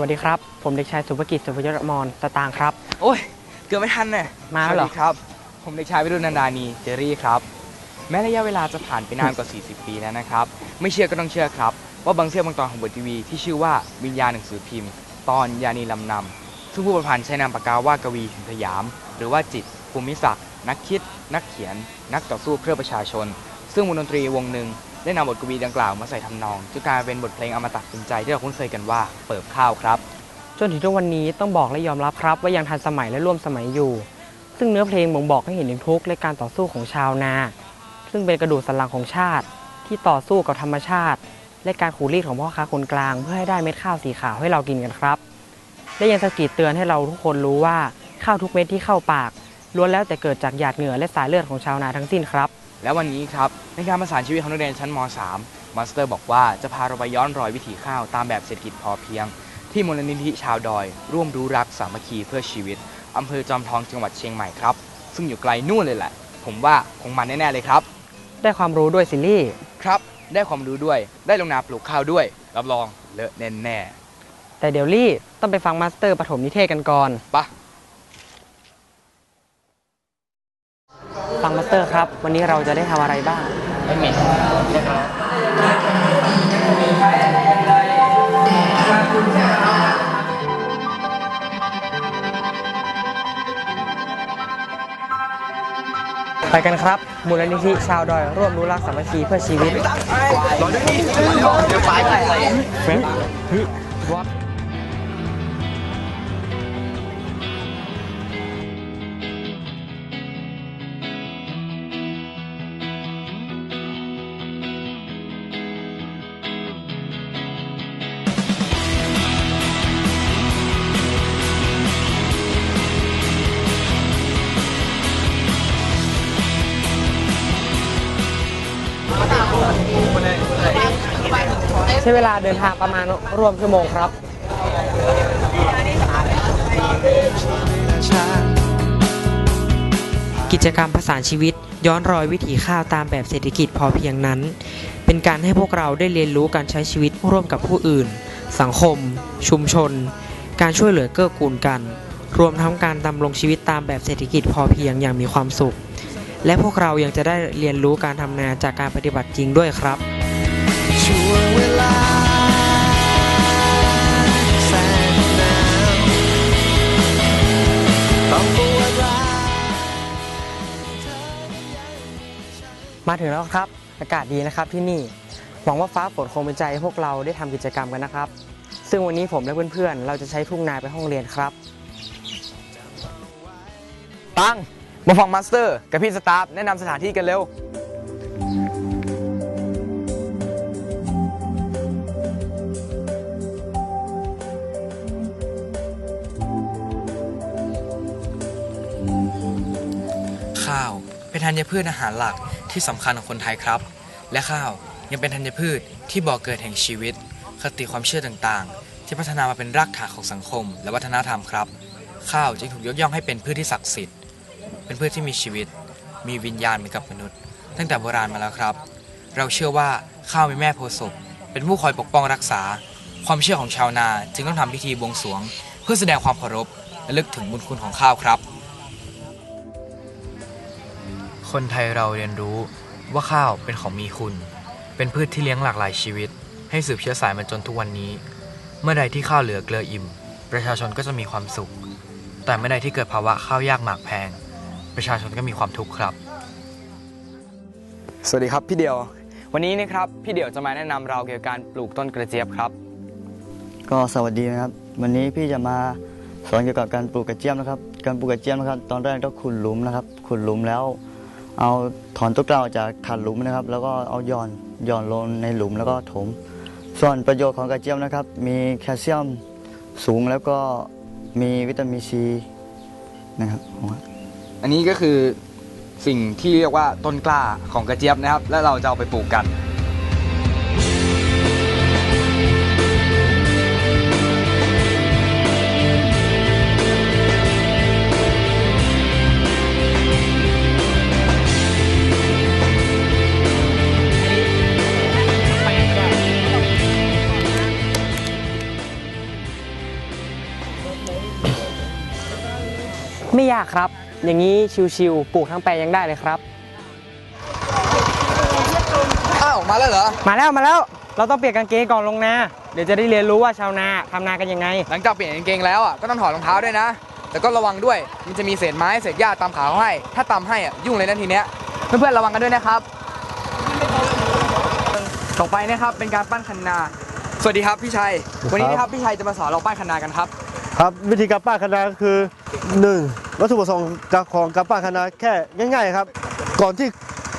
วัสดีครับ ผมเด็กชายสุภกิจสุภยศอมรสตางค์ครับ โอ้ย เกือบไม่ทันน่ะมาแล้วเหรอ สสดีครับ ผมเด็กชายวิรุณนันดานีเจอรี่ครับ แม้ระยะเวลาจะผ่านไปนานกว่า 40 ปีแล้วนะครับ ไม่เชื่อก็ต้องเชื่อครับ ว่าบางเสี้ยวบางตอนของบททีวีที่ชื่อว่าวิญญาณหนังสือพิมพ์ ตอนยานีลำนำซึ่งผู้ประพันธ์ใช้นามปากกาว่ากวีหินสยาม หรือว่าจิตรภูมิศักดิ์นักคิด นักเขียน นักต่อสู้เพื่อประชาชน ซึ่งวงดนตรีวงหนึ่ง ได้นำบทกวีดังกล่าวมาใส่ทำนองจนกลายเป็นบทเพลงอมตะตึงใจที่เราคุ้นเคยกันว่าเปิบข้าวครับ จนถึงทุกวันนี้ต้องบอกและยอมรับครับว่ายังทันสมัยและร่วมสมัยอยู่ ซึ่งเนื้อเพลงบ่งบอกให้เห็นถึงทุกข์และการต่อสู้ของชาวนา ซึ่งเป็นกระดูกสันหลังของชาติ ที่ต่อสู้กับธรรมชาติ และการขูดรีดของพ่อค้าคนกลาง เพื่อให้ได้เม็ดข้าวสีขาวให้เรากินกันครับและยังสะกิดเตือนให้เราทุกคนรู้ว่าข้าวทุกเม็ดที่เข้าปากล้วนแล้วแต่เกิดจากหยาดเหงื่อและสายเลือดของชาวนาทั้งสิ้นครับ และวันนี้ครับในการประสานชีวิตของนักเรียนชั้นม .3 มาสเตอร์บอกว่าจะพาเราไปย้อนรอยวิถีข้าวตามแบบเศรษฐกิจพอเพียง ที่มูลนิธิชาวดอย ร่วมรู้รักสามัคคีเพื่อชีวิตอำเภอจอมทองจังหวัดเชียงใหม่ครับ ซึ่งอยู่ไกลนู่นเลยแหละ ผมว่าคงมันแน่ๆเลยครับ ได้ความรู้ด้วยซิลลี่ครับได้ความรู้ด้วยได้ลงนาปลูกข้าวด้วย รับรองเลอะแน่แต่เดี๋ยวลี่ต้องไปฟังมาสเตอร์ปฐมนิเทศกันก่อนๆปะ ฟังมาสเตอร์ครับ วันนี้เราจะได้ทำอะไรบ้างไม่เหม็นไปกันครับ มูลนิธิชาวดอย ร่วมรู้รักสามัคคีเพื่อชีวิตเฟ้ฮึวัด ใช้เวลาเดินทางประมาณรวมชั่วโมงครับกิจกรรมผสานชีวิตย้อนรอยวิถีข้าวตามแบบเศรษฐกิจพอเพียงนั้น เป็นการให้พวกเราได้เรียนรู้การใช้ชีวิตร่วมกับผู้อื่น สังคม ชุมชน การช่วยเหลือเกื้อกูลกัน รวมทั้งการดำรงชีวิตตามแบบเศรษฐกิจพอเพียงอย่างมีความสุข และพวกเรายังจะได้เรียนรู้การทำนาจากการปฏิบัติจริงด้วยครับ ช่วงเวลาแสนนานต้องปวดร้าวมาถึงแล้วครับ อากาศดีนะครับที่นี่ หวังว่าฟ้าฝนคงเป็นใจให้พวกเราได้ทำกิจกรรมกันนะครับ ซึ่งวันนี้ผมและเพื่อนๆ เราจะใช้ทุ่งนาไปห้องเรียนครับตัง มาฟังมาสเตอร์ กับพี่สตาฟแนะนำสถานที่กันเร็ว ข้าว เป็นธัญพืชอาหารหลักที่สำคัญของคนไทยครับ และข้าวยังเป็นธัญพืชที่บ่อเกิดแห่งชีวิต คติความเชื่อต่างๆ ที่พัฒนามาเป็นรากฐานของสังคม และวัฒนธรรมครับ ข้าวจึงถูกยกย่องให้เป็นพืชที่ศักดิ์สิทธิ์ เป็นพืชที่มีชีวิต มีวิญญาณเหมือนกับมนุษย์ ตั้งแต่โบราณมาแล้วครับ เราเชื่อว่าข้าวมีแม่โพศพเป็นผู้คอยปกป้องรักษา ความเชื่อของชาวนาจึงต้องทำพิธีบวงสรวง เพื่อแสดงความเคารพและลึกถึงบุญคุณของข้าวครับ คนไทยเราเรียนรู้ว่าข้าวเป็นของมีคุณ เป็นพืชที่เลี้ยงหลากหลายชีวิต ให้สืบเชื้อสายมาจนทุกวันนี้ เมื่อใดที่ข้าวเหลือเกลืออิ่ม ประชาชนก็จะมีความสุข แต่เมื่อใดที่เกิดภาวะข้าวยากหมากแพง ประชาชนก็มีความทุกข์ครับ สวัสดีครับพี่เดียว วันนี้นะครับพี่เดียวจะมาแนะนำเราเกี่ยวกับการปลูกต้นกระเจี๊ยบครับ ก็สวัสดีนะครับ วันนี้พี่จะมาสอนเกี่ยวกับการปลูกกระเจี๊ยบนะครับ การปลูกกระเจี๊ยบนะครับ ตอนแรกต้องขุดหลุมนะครับ ขุดหลุมแล้ว เอาถอนต้นกล้าออกจากขัดหลุมนะครับ แล้วก็เอาย่อนย่อนลงในหลุมแล้วก็ถม ส่วนประโยชน์ของกระเจี๊ยบนะครับ มีแคลเซียมสูงแล้วก็มีวิตามินซีนะครับอันนี้ก็คือสิ่งที่เรียกว่าต้นกล้าของกระเจี๊ยบนะครับ และเราจะเอาไปปลูกกัน ไม่ยากครับ อย่างนี้ชิวๆปลูกทั้งแปลงยังได้เลยครับ อ้าว มาแล้วเหรอ มาแล้วมาแล้ว เราต้องเปลี่ยนกางเกงก่อนลงนาเดี๋ยวจะได้เรียนรู้ว่าชาวนาทำนากันยังไง หลังจากเปลี่ยนกางเกงแล้วอะก็ต้องถอดรองเท้าด้วยนะ แต่ก็ระวังด้วย มันจะมีเศษไม้เศษหญ้าตามขาเขาให้ ถ้าตำให้อะยุ่งเลยนะทีเนี้ย เพื่อนๆระวังกันด้วยนะครับ ต่อไปนะครับเป็นการปั้นคันนา สวัสดีครับพี่ชัย วันนี้นะครับพี่ชัยจะมาสอนเราปั้นคันนากันครับ ครับ วิธีการป้าคณะก็คือ 1. วัตถุประสงค์ของการป้าคณะแค่ง่าย ๆ ครับ ก่อนที่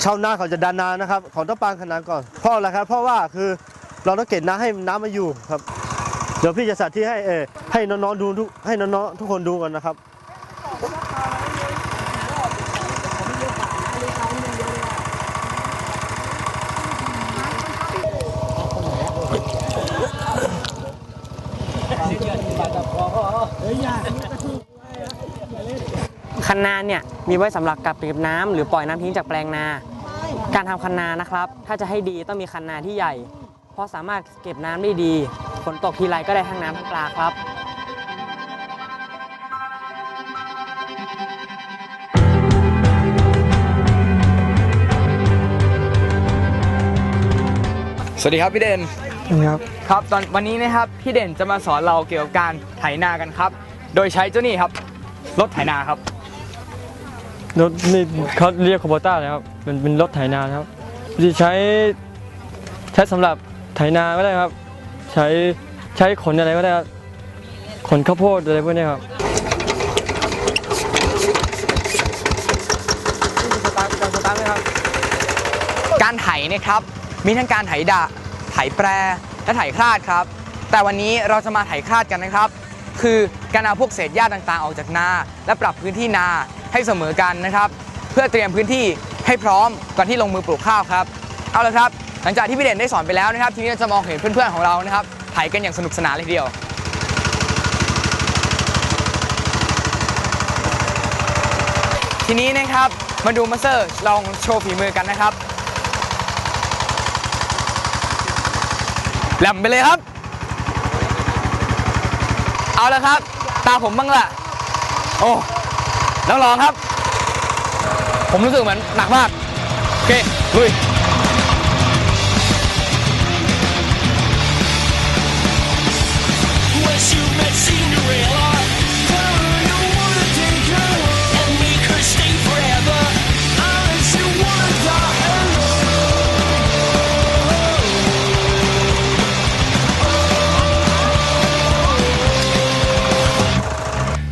ชาวนาเขาจะดันนานะครับเขาต้องป้าคณะก่อนเพราะอะไรครับ เพราะว่าคือเราต้องเก็บน้ำให้น้ำมาอยู่ครับเดี๋ยวพี่จะสาธิตให้เออให้น้องๆดูทุกให้น้องๆทุกคนดูกันนะครับ คันนาเนี่ยมีไว้สำหรับกักเก็บน้ำหรือปล่อยน้ำทิ้งจากแปลงนา การทำคันนานะครับ ถ้าจะให้ดีต้องมีคันนาที่ใหญ่ เพราะสามารถเก็บน้ำได้ดีฝนตกทีไรก็ได้ทั้งน้ำทั้งปลาครับสวัสดีครับพี่เด่นครับครับตอนวันนี้นะครับพี่เด่นจะมาสอนเราเกี่ยวกับการไถนากันครับ โดยใช้เจ้านี่ครับรถไถนาครับ รถนี่เขาเรียกโคโบต้าเลยครับเป็นเป็นรถไถนานะครับที่ใช้ใช้สำหรับไถนาก็ได้ครับ ใช้ใช้ขนอะไรก็ได้ครับขนข้าวโพดอะไรพวกนี้ครับการไถนะครับ มีทั้งการไถดะไถแปรและไถคลาดครับ แต่วันนี้เราจะมาไถคลาดกันนะครับ คือการเอาพวกเศษหญ้าต่างๆ ออกจากนา และปรับพื้นที่นาให้เสมอกันนะครับ เพื่อเตรียมพื้นที่ให้พร้อมก่อนที่ลงมือปลูกข้าวครับ เอาละครับ หลังจากที่พี่เด่นได้สอนไปแล้วนะครับ ทีนี้เราจะมองเห็นเพื่อนๆของเรานะครับไถกันอย่างสนุกสนานเลยทีเดียวทีนี้นะครับมาดูมาสเตอร์ลองโชว์ฝีมือกันนะครับแหลมไปเลยครับ เอาละครับ ตาผมบ้างละโอ้น้องลองครับ ผมรู้สึกเหมือนหนักมาก โอเคลุย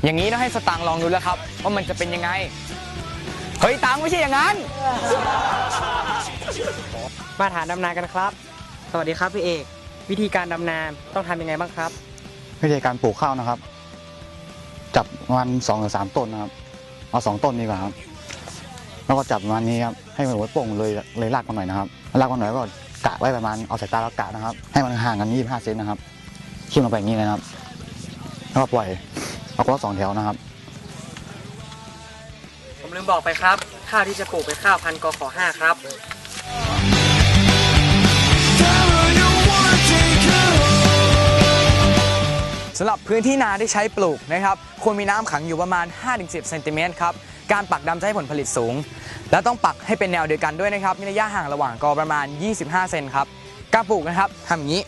อย่างนี้ต้องให้สตางค์ลองดูแล้วครับว่ามันจะเป็นยังไง เฮ้ยตังค์ไม่ใช่อย่างนั้น มาฐานดำนากันครับ สวัสดีครับพี่เอก วิธีการดำนาต้องทำยังไงบ้างครับ วิธีการปลูกข้าวนะครับ จับประมันสองหรือสามต้นนะครับ เอาสองต้นดีกว่าครับ แล้วก็จับประมาณนี้ครับ ให้มันหัวโป่งเลยเลยลากมาหน่อยนะครับลากมาหน่อยก็กกะไว้ประมาณเอาสายตาเรากะนะครับ ให้มันห่างกัน25เซนนะครับขีดลงไปอย่างนี้เลยนะครับ แล้วก็ปล่อย เอาก็สองแถวนะครับ ผมลืมบอกไปครับ ข้าวที่จะปลูกเป็นข้าวพันธุ์กขอ5ครับ สำหรับพื้นที่นาที่ใช้ปลูกนะครับควรมีน้ำขังอยู่ประมาณ 5-10เซนติเมตรครับ การปักดำจะให้ผลผลิตสูง และต้องปักให้เป็นแนวเดียวกันด้วยนะครับ มีระยะห่างระหว่างกอประมาณ 25 เซนครับ การปลูกนะครับทำอย่างนี้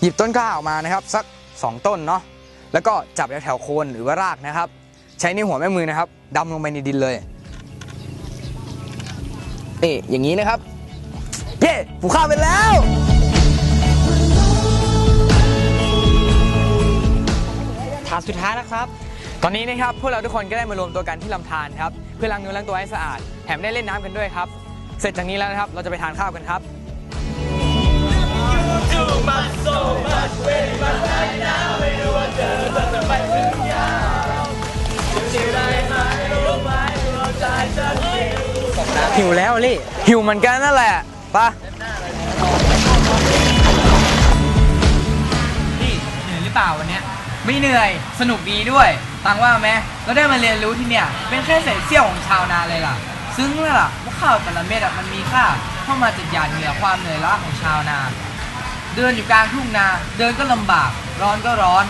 หยิบต้นข้าวออกมานะครับ สัก 2 ต้นเนาะ แล้วก็จับแถวๆโคนหรือว่ารากนะครับ ใช้นิ้วหัวแม่มือนะครับดำลงไปในดินเลยเอ๊อย่างนี้นะครับ เย้ปลูกข้าวเป็นแล้ว ถามสุดท้ายนะครับ ตอนนี้นะครับพวกเราทุกคนก็ได้มารวมตัวกันที่ลำธารครับเพื่อล้างเนื้อล้างตัวให้สะอาดแถมได้เล่นน้ำกันด้วยครับ เสร็จจากนี้แล้วนะครับเราจะไปทานข้าวกันครับ หิวแล้วลี่ หิวเหมือนกันนั่นแหละปะนี่เหนื่อยหรือเปล่าวันเนี้ยไม่เหนื่อยสนุกดีด้วยตังว่าไหมเราได้มาเรียนรู้ที่เนี่ย เป็นแค่เศษเสี้ยวของชาวนาเลยล่ะ ซึ้งเลยล่ะว่าข้าวแต่ละเม็ดอะมันมีค่า เข้ามาจากหยาดเหงื่อความเหนื่อยล้าของชาวนา เดินอยู่กลางทุ่งนา เดินก็ลำบาก ร้อนก็ร้อน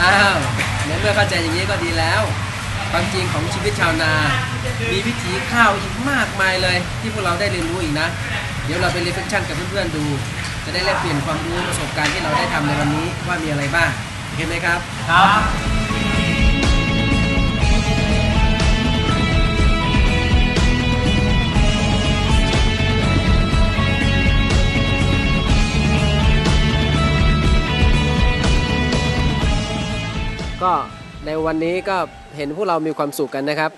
อ้าวในเมื่อเข้าใจอย่างนี้ก็ดีแล้ว ความจริงของชีวิตชาวนา มีวิถีข้าวอีกมากมายเลย ที่พวกเราได้เรียนรู้อีกนะ เดี๋ยวเราไปเรีเฟคชั่นกับเพื่อนๆดู จะได้แลกเปลี่ยนความรู้ประสบการณ์ที่เราได้ทำในวันนี้ว่ามีอะไรบ้างเห็นไหมครับ ครับ วันนี้ก็เห็นพวกเรามีความสุขกันนะครับ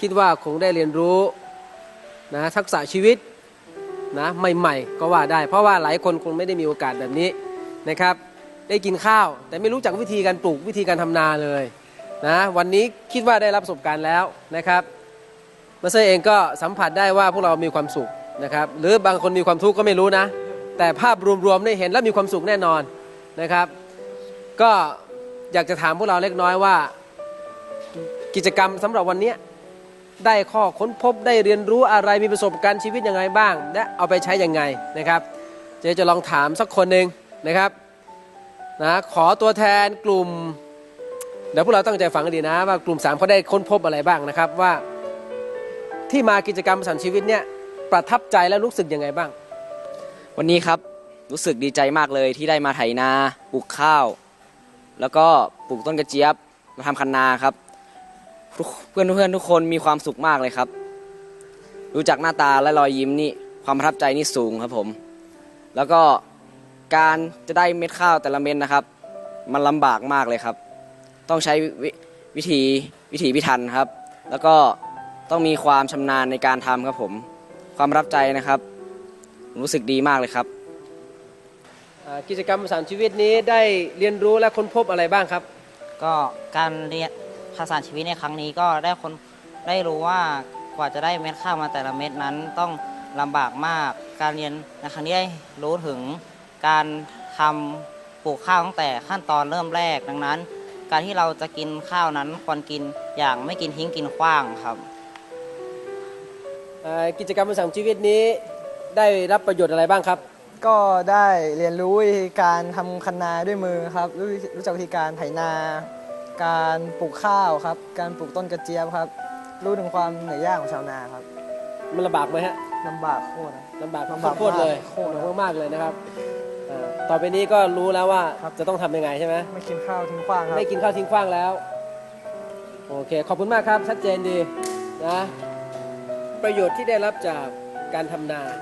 คิดว่าคงได้เรียนรู้นะทักษะชีวิตนะใหม่ๆ ก็ว่าได้ เพราะว่าหลายคนคงไม่ได้มีโอกาสแบบนี้นะครับ ได้กินข้าว แต่ไม่รู้จักวิธีการปลูกวิธีการทำนาเลยนะวันนี้คิดว่าได้รับประสบการณ์แล้วนะครับมาเซเองก็สัมผัสได้ว่าพวกเรามีความสุขนะครับหรือบางคนมีความทุกข์ก็ไม่รู้นะ แต่ภาพรวมๆได้เห็นแล้วมีความสุขแน่นอนนะครับ ก็ อยากจะถามพวกเราเล็กน้อยว่า กิจกรรมสำหรับวันนี้ได้ข้อค้นพบได้เรียนรู้อะไรมีประสบการณ์ชีวิตยังไงบ้าง และเอาไปใช้ยังไงนะครับเจ๊จะลองถามสักคนหนึ่งนะครับนะขอตัวแทนกลุ่มเดี๋ยวพวกเราตั้งใจฟังกันดีนะ ว่ากลุ่ม3เขาได้ค้นพบอะไรบ้างนะครับว่าที่มากิจกรรมสันชีวิตเนี่ยประทับใจและรู้สึกยังไงบ้าง วันนี้ครับรู้สึกดีใจมากเลยที่ได้มาไถนาปลูกข้าว แล้วก็ปลูกต้นกระเจี๊ยบมาทำคันนาครับ เพื่อนเพื่อนทุกคนมีความสุขมากเลยครับ รู้จักหน้าตาและรอยยิ้มนี่ความประทับใจนี่สูงครับผม แล้วก็การจะได้เม็ดข้าวแต่ละเม็ดนะครับ มันลำบากมากเลยครับ ต้องใช้วิวิธีวิถีพิถันครับ แล้วก็ต้องมีความชำนาญในการทำครับผม ความประทับใจนะครับ รู้สึกดีมากเลยครับ กิจกรรมสันชีวิตนี้ได้เรียนรู้และค้นพบอะไรบ้างครับ ก็การเรียนภาษาชีวิตในครั้งนี้ก็ได้คนได้รู้ว่ากว่าจะได้เม็ดข้าวมาแต่ละเม็ดนั้นต้องลำบากมาก การเรียนในครั้งนี้ได้รู้ถึงการทำปลูกข้าวตั้งแต่ขั้นตอนเริ่มแรกดังนั้น การที่เราจะกินข้าวนั้นควรกินอย่างไม่กินทิ้งกินขว้างครับกิจกรรมประสังชีวิตนี้ได้รับประโยชน์อะไรบ้างครับ ก็ได้เรียนรู้วิธีการทำคันนาด้วยมือครับรู้รู้จักวิธีการไถนา การปลูกข้าวครับ การปลูกต้นกระเจี๊ยบครับ รู้ถึงความเหนื่อยยากของชาวนาครับมันลำบากไหมฮะลำบากโคตรนะ ลำบากลำบากโคตรๆเลยโคตร ลำบากมากๆเลยนะครับอ่าต่อไปนี้ก็รู้แล้วว่าจะต้องทำยังไงใช่ไหมไม่กินข้าวทิ้งขว้างครับ ไม่กินข้าวทิ้งขว้างแล้ว โอเค ขอบคุณมากครับ ชัดเจนดีนะ ประโยชน์ที่ได้รับจากการทำนานะ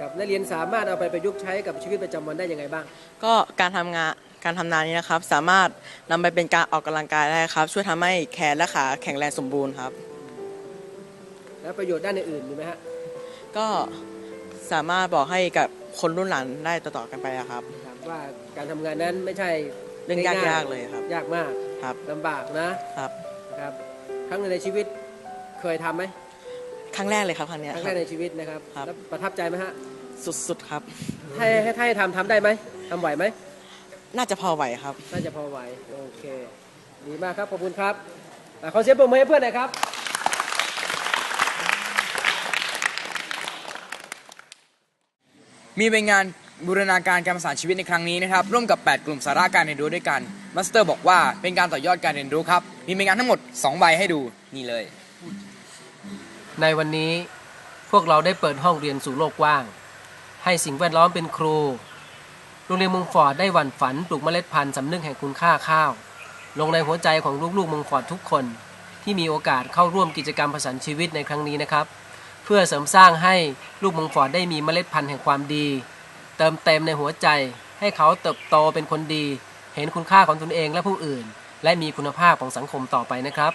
ครับนักเรียนสามารถเอาไปประยุกต์ใช้กับชีวิตประจำวันได้ยังไงบ้าง ก็การทำงานการทำนานี้นะครับ สามารถนำไปเป็นการออกกำลังกายได้ครับ ช่วยทำให้แขนและขาแข็งแรงสมบูรณ์ครับ แล้วประโยชน์ด้านอื่นๆมีไหมฮะก็สามารถบอกให้กับคนรุ่นหลังได้ต่อๆกันไปอะครับ ถามว่าการทำงานนั้นไม่ใช่เรื่องง่ยากๆเลยครับยากมากครับลำบากนะครับ นะครับ ครั้งหนึ่งในชีวิตเคยทำไหม ครั้งแรกเลยครับครั้งเนี้ยครั้งคแรรับ กในชีวิตนะครับครับ แล้วประทับใจไหมฮะสุดๆครับ ให้ให้ให้ทำทำได้ไหมทำไหวไหมน่าจะพอไหวครับ น่าจะพอไหวโอเค ดีมากครับขอบคุณครับอะขอเสียงปรบมือให้เพื่อนหน่อยครับมีเป็นงานบูรณาการการประสานชีวิตในครั้งนี้นะครับ ร่วมกับ 8 กลุ่มสาระการเรียนรู้ด้วยกันมาสเตอร์บอกว่าเป็นการต่อยอดการเรียนรู้ครับ มีเป็นงานทั้งหมด 2 ใบให้ดูนี่เลย ในวันนี้พวกเราได้เปิดห้องเรียนสู่โลกกว้าง ให้สิ่งแวดล้อมเป็นครู โรงเรียนมงฟอร์ดได้หวั่นฝันปลูกเมล็ดพันธุ์สำนึกแห่งคุณค่าข้าว ลงในหัวใจของลูกๆมงฟอร์ดทุกคน ที่มีโอกาสเข้าร่วมกิจกรรมประสานชีวิตในครั้งนี้นะครับ เพื่อเสริมสร้างให้ลูกมงฟอร์ดได้มีเมล็ดพันธุ์แห่งความดี เติมเต็มในหัวใจ ให้เขาเติบโตเป็นคนดี เห็นคุณค่าของตนเองและผู้อื่น และมีคุณภาพของสังคมต่อไปนะครับ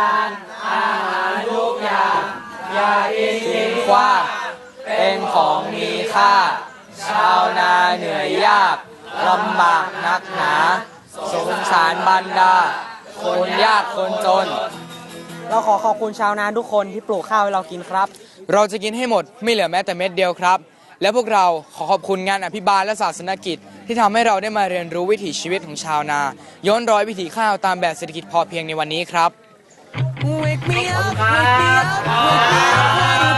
านอาหารทุกอย่างอย่าทิ้งขว้างเป็นของมีค่า ชาวนาเหนื่อยยากลำบากนักหนา สงสารบรรดา คนยากคนจน เราขอขอบคุณชาวนาทุกคนที่ปลูกข้าวให้เรากินครับ เราจะกินให้หมดไม่เหลือแม้แต่เม็ดเดียวครับ และพวกเราขอขอบคุณงานอภิบาลและศาสนกิจ ที่ทำให้เราได้มาเรียนรู้วิถีชีวิตของชาวนา ย้อนรอยวิถีข้าวตามแบบเศรษฐกิจพอเพียงในวันนี้ครับ Wake me up, wake me up,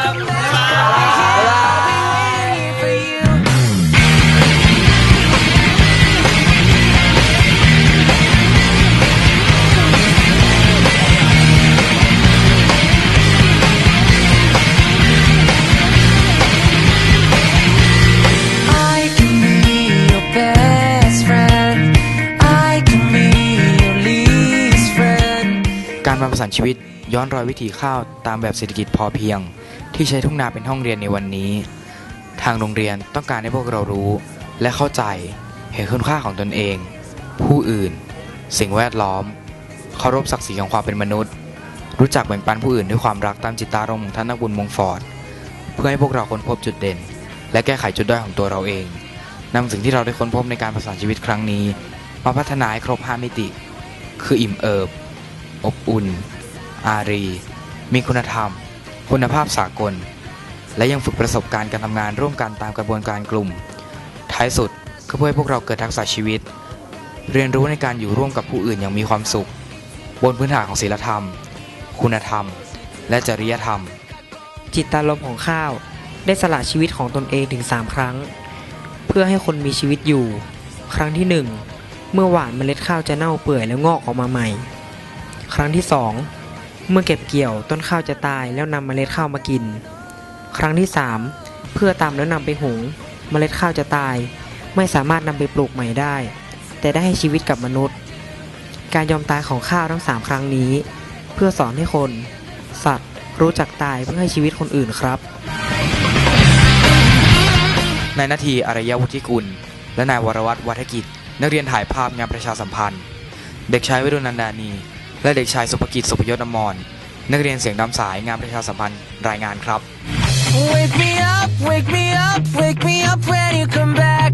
wake me up. มาประสานชีวิตย้อนรอยวิถีข้าวตามแบบเศรษฐกิจพอเพียง ที่ใช้ทุ่งนาเป็นห้องเรียนในวันนี้ ทางโรงเรียนต้องการให้พวกเรารู้ และเข้าใจเห็นคุณค่าของตนเอง ผู้อื่น สิ่งแวดล้อมเคารพศักดิ์ศรีของความเป็นมนุษย์ รู้จักแบ่งปันผู้อื่นด้วยความรักตามจิตตารมของท่านนักบุญมงฟอร์ดเพื่อให้พวกเราค้นพบจุดเด่น และแก้ไขจุดด้อยของตัวเราเองนำสิ่งที่เราได้ค้นพบในการประสานชีวิตครั้งนี้ มาพัฒนาให้ครบ5มิติ คืออิ่มเอิบ อบอุ่น อารี มีคุณธรรม คุณภาพสากล และยังฝึกประสบการณ์การทำงานร่วมกันตามกระบวนการกลุ่ม ท้ายสุดก็เพื่อให้พวกเราเกิดทักษะชีวิต เรียนรู้ในการอยู่ร่วมกับผู้อื่นอย่างมีความสุข บนพื้นฐานของศีลธรรม คุณธรรม และจริยธรรม จิตตารมณ์ของข้าว ได้สละชีวิตของตนเองถึง 3 ครั้ง เพื่อให้คนมีชีวิตอยู่ ครั้งที่ 1 เมื่อหว่านเมล็ดข้าวจะเน่าเปื่อยแล้วงอกออกมาใหม่ ครั้งที่2เมื่อเก็บเกี่ยวต้นข้าวจะตายแล้วนำเมล็ดข้าวมากิน ครั้งที่3เพื่อตำแล้วนำไปหุง เมล็ดข้าวจะตาย ไม่สามารถนำไปปลูกใหม่ได้ แต่ได้ให้ชีวิตกับมนุษย์ การยอมตายของข้าวทั้ง3ครั้งนี้ เพื่อสอนให้คน สัตว์ รู้จักตายเพื่อให้ชีวิตคนอื่นครับ นายนาทีอารยวุฒิกุล และนายวรวัตรวัฒกิจ นักเรียนถ่ายภาพงานประชาสัมพันธ์ เด็กชายวิรุณนันดานี และเด็กชายสุภกิจสุพยศอมรนักเรียนเสียงดำสายงานประชาสัมพันธ์รายงานครับ Wake me up, wake me up, wake me up when you come back.